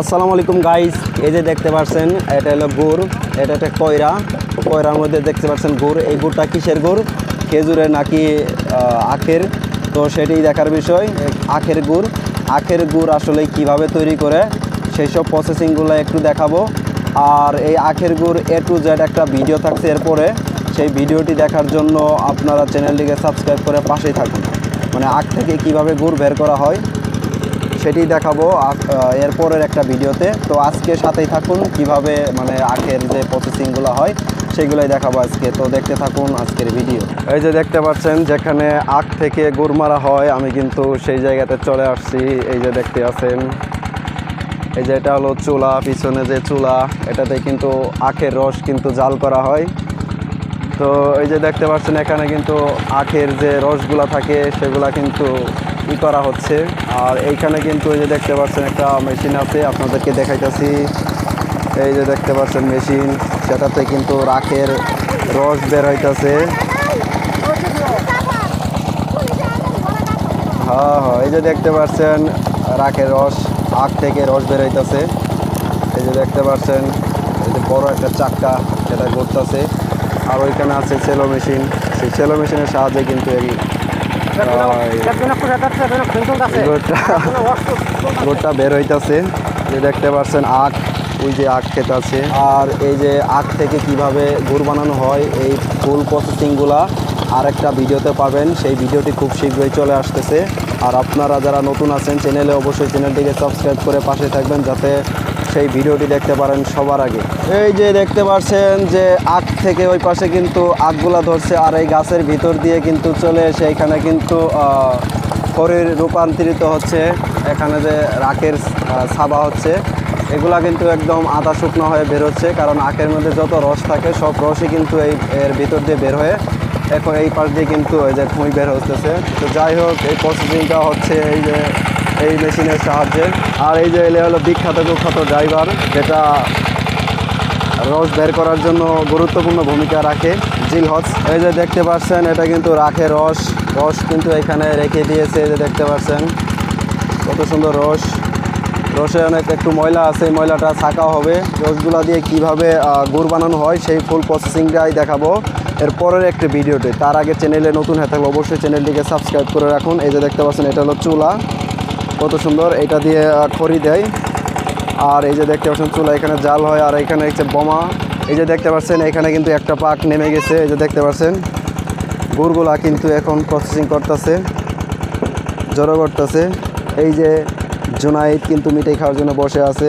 আসসালামু আলাইকুম গাইস এই যে দেখতে পাচ্ছেন এটা হলো গুড়, এটা একটা কয়রা। কয়রার মধ্যে দেখতে পাচ্ছেন গুড়। এই গুড়টা কিসের গুড়? খেজুরের নাকি আখের। তো সেটাই দেখার বিষয়, আখের গুড়। আখের গুড় আসলে কীভাবে তৈরি করে সেই সব প্রসেসিংগুলো একটু দেখাবো। আর এই আখের গুড় এ টু জেড একটা ভিডিও থাকছে এরপরে। সেই ভিডিওটি দেখার জন্য আপনারা চ্যানেলটিকে সাবস্ক্রাইব করে পাশেই থাকুন। মানে আখ থেকে কীভাবে গুড় বের করা হয় সেটি দেখাবো এরপরের একটা ভিডিওতে। তো আজকে সাথেই থাকুন, কীভাবে মানে আখের যে প্রসেসিংগুলো হয়, সেগুলোই দেখাবো আজকে। তো দেখতে থাকুন আজকের ভিডিও। এই যে দেখতে পাচ্ছেন, যেখানে আখ থেকে গুড় মারা হয়, আমি কিন্তু সেই জায়গাতে চলে আসছি। এই যে দেখতে আছেন, এই যে এটা হলো চুলা, পিছনে যে চুলা, এটাতে কিন্তু আখের রস কিন্তু জাল করা হয়। তো এই যে দেখতে পাচ্ছেন, এখানে কিন্তু আখের যে রসগুলা থাকে, সেগুলা কিন্তু ই করা হচ্ছে। আর এইখানে কিন্তু এই যে দেখতে পাচ্ছেন একটা মেশিন আছে, আপনাদেরকে দেখাইতেছি। এই যে দেখতে পাচ্ছেন মেশিন, সেটাতে কিন্তু রাখের রস বের হইতেছে। হ্যাঁ হ্যাঁ এই যে দেখতে পাচ্ছেন রাখের রস, আখ থেকে রস বের হইতেছে। এই যে দেখতে পাচ্ছেন, এই যে বড় একটা চাক্কা যেটা ঘুরতেছে আর ওইখানে আছে সেলো মেশিন সেই সেলো মেশিনের সাহায্যে কিন্তু এই গোটা বের হইতেছে। যে দেখতে পাচ্ছেন আখ, ওই যে আখ খেতে আছে আর এই যে আখ থেকে কীভাবে গুড় বানানো হয়, এই ফুল প্রসেসিংগুলা আর একটা ভিডিওতে পাবেন। সেই ভিডিওটি খুব শীঘ্রই চলে আসতেছে। আর আপনারা যারা নতুন আছেন চ্যানেলে অবশ্যই চ্যানেলটিকে সাবস্ক্রাইব করে পাশে থাকবেন, যাতে সেই ভিডিওটি দেখতে পারেন সবার আগে। এই যে দেখতে পাচ্ছেন যে আখ থেকে ওই পাশে কিন্তু আখগুলা ধরছে আর এই গাছের ভিতর দিয়ে কিন্তু চলে এসে এখানে কিন্তু খড়ির রূপান্তরিত হচ্ছে। এখানে যে রাখের ছাবা হচ্ছে, এগুলা কিন্তু একদম আদা শুকনো হয়ে বেরোচ্ছে কারণ আখের মধ্যে যত রস থাকে, সব রসই কিন্তু এই, এর ভিতর দিয়ে বের হয়ে এখন এই পাশ দিয়ে কিন্তু এই যে খুঁই বের হতেছে তো যাই হোক, এই প্রসেসিংটা হচ্ছে এই যে এই মেশিনের সাহায্যে। আর এই যে এলে হলো বিখ্যাত কুখ্যাত ড্রাইভার, যেটা রস বের করার জন্য গুরুত্বপূর্ণ ভূমিকা রাখে জিল হস এই যে দেখতে পাচ্ছেন, এটা কিন্তু রাখে রস। রস কিন্তু এখানে রেখে দিয়েছে, এই যে দেখতে পাচ্ছেন। কত সুন্দর রস। রসে অনেক একটু ময়লা আছে ময়লাটা ছাকা হবে। রসগুলা দিয়ে কীভাবে গুড় বানানো হয়, সেই ফুল প্রসেসিংটাই দেখাবো। এরপরের একটি ভিডিওতে তার আগে চ্যানেলে নতুন হয়ে থাকলে অবশ্যই চ্যানেলটিকে সাবস্ক্রাইব করে রাখুন। এই যে দেখতে পাচ্ছেন, এটা হলো চুলা। কত সুন্দর, এটা দিয়ে খড়ি দেয়। আর এই যে দেখতে পাচ্ছেন, চুলা এখানে জাল হয়, আর এখানে হচ্ছে বোমা। এই যে দেখতে পাচ্ছেন, এখানে কিন্তু একটা পাক নেমে গেছে, এই যে দেখতে পাচ্ছেন। গুড়গুলা কিন্তু এখন প্রসেসিং করতেছে, জড়ো করতেছে। এই যে জুনাইদ কিন্তু মিঠাই খাওয়ার জন্য বসে আছে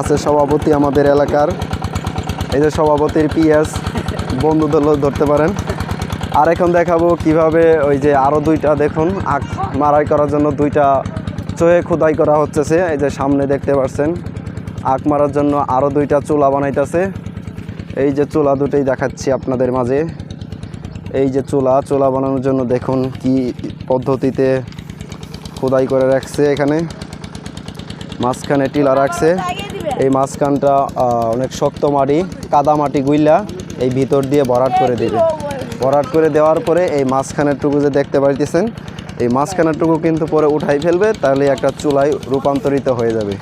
আছে সভাপতি আমাদের এলাকার। এই যে সভাপতির পিএস, বন্ধুদের ধরতে পারেন। আর এখন দেখাবো কীভাবে ওই যে আরও দুইটা দেখুন, আখ মারাই করার জন্য দুইটা চোহে খোদাই করা হচ্ছে এই যে সামনে দেখতে পাচ্ছেন আখ মারার জন্য আরও দুইটা চুলা বানাইতেছে। এই যে চুলা দুটোই দেখাচ্ছি আপনাদের মাঝে। এই যে চুলা চুলা বানানোর জন্য দেখুন কি পদ্ধতিতে খোদাই করে রাখছে এখানে। মাঝখানে টিলা রাখছে। এই মাঝখানটা অনেক শক্ত মাটি, কাদা মাটি গুইলা এই ভিতর দিয়ে ভরাট করে দেবে। ভরাট করে দেওয়ার পরে এই মাঝখানের টুকু যে দেখতে পাইতেছেন এই মাঝখানেরটুকু কিন্তু পরে উঠাই ফেলবে, তাহলে একটা চুলায় রূপান্তরিত হয়ে যাবে।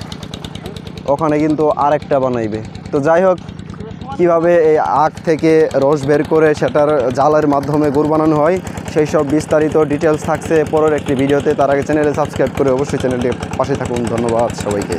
ওখানে কিন্তু আরেকটা বানাইবে। তো যাই হোক, কীভাবে এই আখ থেকে রস বের করে সেটার জালের মাধ্যমে গুড় বানানো হয়, সেই সব বিস্তারিত ডিটেলস থাকছে পরের একটি ভিডিওতে। তার আগে চ্যানেলে সাবস্ক্রাইব করে অবশ্যই চ্যানেলটি পাশে থাকুন। ধন্যবাদ সবাইকে।